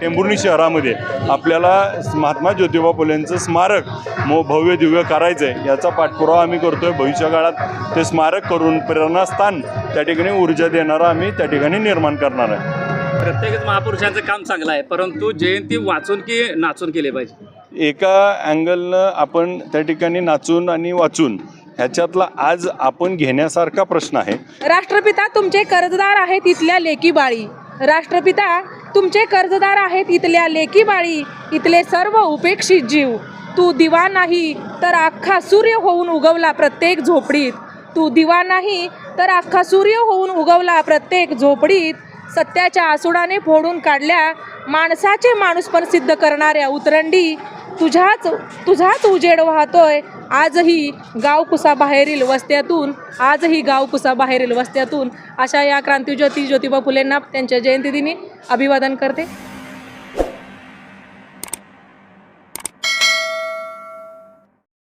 टेंभुर्णी शहरामध्ये आपल्याला महात्मा ज्योतिबा फुलेंचं स्मारक मो भव्य दिव्य करायचं आहे याचा पाठपुरावा आम्ही करतोय. भविष्य काळात ते स्मारक करून प्रेरणास्थान त्या ठिकाणी ऊर्जा देणारं आम्ही त्या ठिकाणी निर्माण करणार आहे. प्रत्येकच महापुरुषांचं काम चांगलं आहे परंतु जयंती वाचून की नाचून केले पाहिजे? एका अँगलनं आपण त्या ठिकाणी नाचून आणि वाचून ह्याच्यातला आज आपण घेण्यासारखा प्रश्न आहे. राष्ट्रपिता तुमचे कर्जदार आहेत इथल्या लेकी बाळी. राष्ट्रपिता तुमचे कर्जदार आहेत इथल्या लेकी बाळी इथले सर्व उपेक्षित जीव. तू दिवा नाही तर अख्खा सूर्य होऊन उगवला प्रत्येक झोपडीत. तू दिवा नाही तर अख्खा सूर्य होऊन उगवला प्रत्येक झोपडीत. सत्याच्या आसुडाने फोडून काढल्या माणसाचे माणूसपण सिद्ध करणाऱ्या उतरंडी तुझ्याच तुझाच उजेड वाहतोय आजही गावकुसा बाहेरील वस्त्यातून आजही गावकुसा बाहेरील वस्त्यातून अशा या क्रांतीज्योती ज्योतिबा फुलेंना त्यांच्या जयंतीदिनी अभिवादन करते.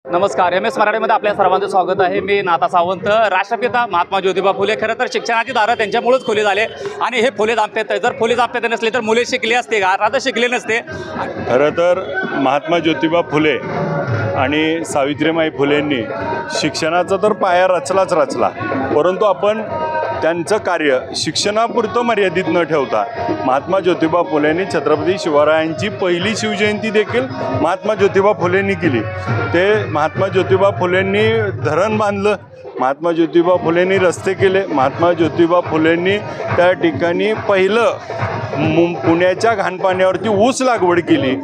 नमस्कार एम एस मराठीमध्ये आपल्या सर्वांचं स्वागत आहे. मी नाथा सावंत राष्ट्रपिता महात्मा ज्योतिबा फुले. खरं तर शिक्षणाची दारं त्यांच्यामुळेच खुली झाले. आणि हे फुले दाम्पत्य जर फुले दाम्पत्य नसले तर मुले शिकले असते आता शिकले नसते. खरं तर महात्मा ज्योतिबा फुले आणि सावित्रीमाई फुलेंनी शिक्षणाचा तर पाया रचलाच रचला. परंतु आपण त्यांचं कार्य शिक्षणापुरतं मर्यादित न ठेवता महात्मा ज्योतिबा फुलेंनी छत्रपती शिवरायांची पहिली शिवजयंती देखील महात्मा ज्योतिबा फुलेंनी केली. ते महात्मा ज्योतिबा फुलेंनी धरण बांधलं महात्मा ज्योतिबा फुलेंनी रस्ते केले महात्मा ज्योतिबा फुलेंनी त्या ठिकाणी पहिलं मु पुण्याच्या घाणपाण्यावरती ऊस लागवड केली.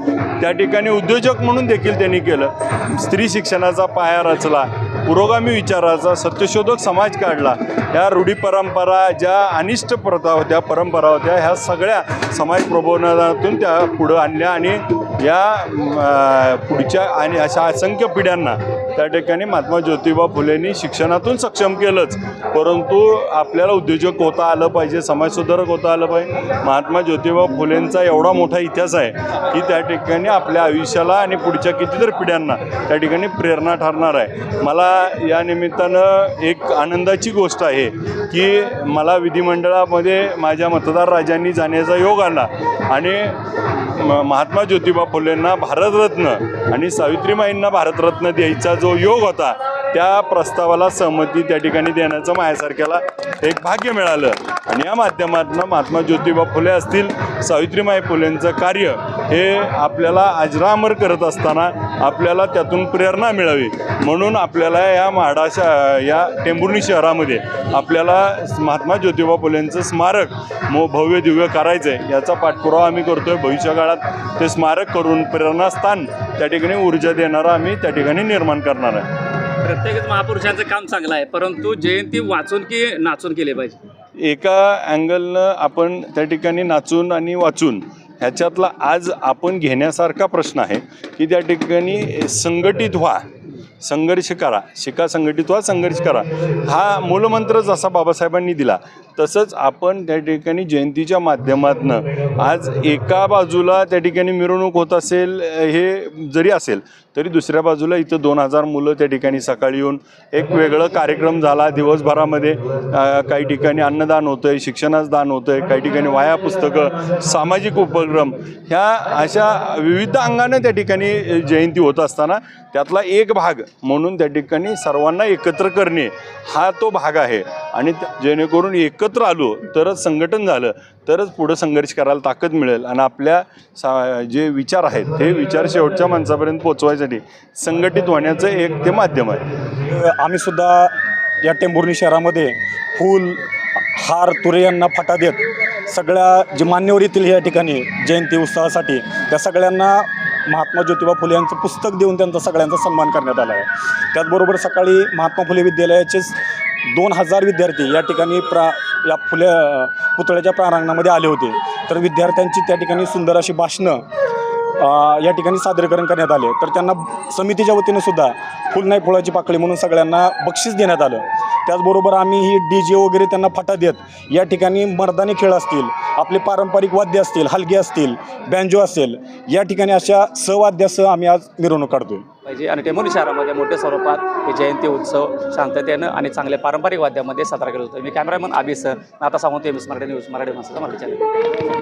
त्या ठिकाणी उद्योजक म्हणून देखील त्यांनी केलं. स्त्री शिक्षणाचा पाया रचला पुरोगामी विचाराचा सत्यशोधक समाज काढला. ह्या रूढी परंपरा ज्या अनिष्ट प्रथा होत्या परंपरा होत्या ह्या सगळ्या समाज प्रबोधनातून त्या पुढं आणल्या आणि या पुढच्या आणि अशा असंख्य पिढ्यांना त्या ठिकाणी महात्मा ज्योतिबा फुलेंनी शिक्षणातून सक्षम केलंच. परंतु आपल्याला उद्योजक होता आलं पाहिजे समाजसुधारक होता आलं पाहिजे. महात्मा ज्योतिबा फुलेंचा एवढा मोठा इतिहास आहे की त्या ठिकाणी आपल्या आयुष्याला आणि पुढच्या कितीतरी पिढ्यांना त्या ठिकाणी प्रेरणा ठरणार आहे. मला या निमित्तानं एक आनंदाची गोष्ट आहे की मला विधिमंडळामध्ये माझ्या मतदार राजांनी जाण्याचा योग आला आणि महात्मा ज्योतिबा फुलेंना भारतरत्न आणि सावित्रीमाईंना भारतरत्न द्यायचा जो योग होता त्या प्रस्तावाला सहमती त्या ठिकाणी देण्याचं माझ्यासारख्याला एक भाग्य मिळालं. आणि या माध्यमातून महात्मा ज्योतिबा फुले असतील सावित्रीमाई फुलेंचं कार्य हे आपल्याला अजरामर करत असताना आपल्याला त्यातून प्रेरणा मिळावी. म्हणून आपल्याला या म्हाडा या टेंभुर्णी शहरामध्ये आपल्याला महात्मा ज्योतिबा फुलेंचं स्मारक मो भव्य दिव्य करायचं आहे याचा पाठपुरावा आम्ही करतोय. भविष्य काळात ते स्मारक करून प्रेरणास्थान त्या ठिकाणी ऊर्जा देणारं आम्ही त्या ठिकाणी निर्माण करणार आहे. प्रत्येकच महापुरुषांचं काम चांगलं आहे परंतु जयंती वाचून की नाचून केले पाहिजे? एका अँगलनं आपण त्या ठिकाणी नाचून आणि वाचून ह्याच्यातला आज आपण घेण्यासारखा प्रश्न आहे की त्या ठिकाणी संघटित व्हा संघर्ष करा शिका संघटित व्हा संघर्ष करा. हा मूलमंत्र जसा बाबासाहेबांनी दिला तसंच आपण त्या ठिकाणी जयंतीच्या माध्यमातनं आज एका बाजूला त्या ठिकाणी मिरवणूक होत असेल हे जरी असेल तरी दुसऱ्या बाजूला इथं दोन हजार मुलं त्या ठिकाणी सकाळी येऊन एक वेगळं कार्यक्रम झाला. दिवसभरामध्ये काही ठिकाणी अन्नदान होतं आहे शिक्षणाचं दान होतं आहे काही ठिकाणी वाया पुस्तकं सामाजिक उपक्रम ह्या अशा विविध अंगाने त्या ठिकाणी जयंती होत असताना त्यातला एक भाग म्हणून त्या ठिकाणी सर्वांना एकत्र करणे हा तो भाग आहे. आणि जेणेकरून एकत्र आलो तरच संघटन झालं तरच पुढं संघर्ष करायला ताकद मिळेल. आणि आपल्या सा जे विचार आहेत ते विचार शेवटच्या माणसापर्यंत पोचवायसाठी संघटित होण्याचं एक ते माध्यम आहे. आम्ही सुद्धा या टेंभुर्णी शहरामध्ये फूल हार तुरे यांना फटा देत सगळ्या जे मान्यवर येतील या ठिकाणी जयंती उत्सवासाठी त्या सगळ्यांना महात्मा ज्योतिबा फुले यांचं पुस्तक देऊन त्यांचा सगळ्यांचा सन्मान करण्यात आला आहे. त्याचबरोबर सकाळी महात्मा फुले विद्यालयाचेच दोन हजार विद्यार्थी या ठिकाणी प्रा या फुले पुतळ्याच्या प्रांगणामध्ये आले होते. तर विद्यार्थ्यांची त्या ठिकाणी सुंदर अशी भाषणं या ठिकाणी सादरीकरण करण्यात आले. तर त्यांना समितीच्या वतीनं सुद्धा फुल नाही फुलाची पाकळी म्हणून सगळ्यांना बक्षीस देण्यात आलं. त्याचबरोबर आम्ही ही डी जे वगैरे त्यांना फाटा देत या ठिकाणी मर्दानी खेळ असतील आपले पारंपरिक वाद्य असतील हलगे असतील बँजो असेल या ठिकाणी अशा सहवाद्यासह आम्ही आज मिरवणूक काढतोय. पाहिजे. आणि टेंभुर्णी शहरामध्ये मोठ्या स्वरूपात हे जयंती उत्सव शांततेनं आणि चांगल्या पारंपरिक वाद्यामध्ये साजरा केला होतो मी कॅमेरामन आबी सर आता सांगतो M S Marathi news Marathi माणसाचा मराठी चॅनल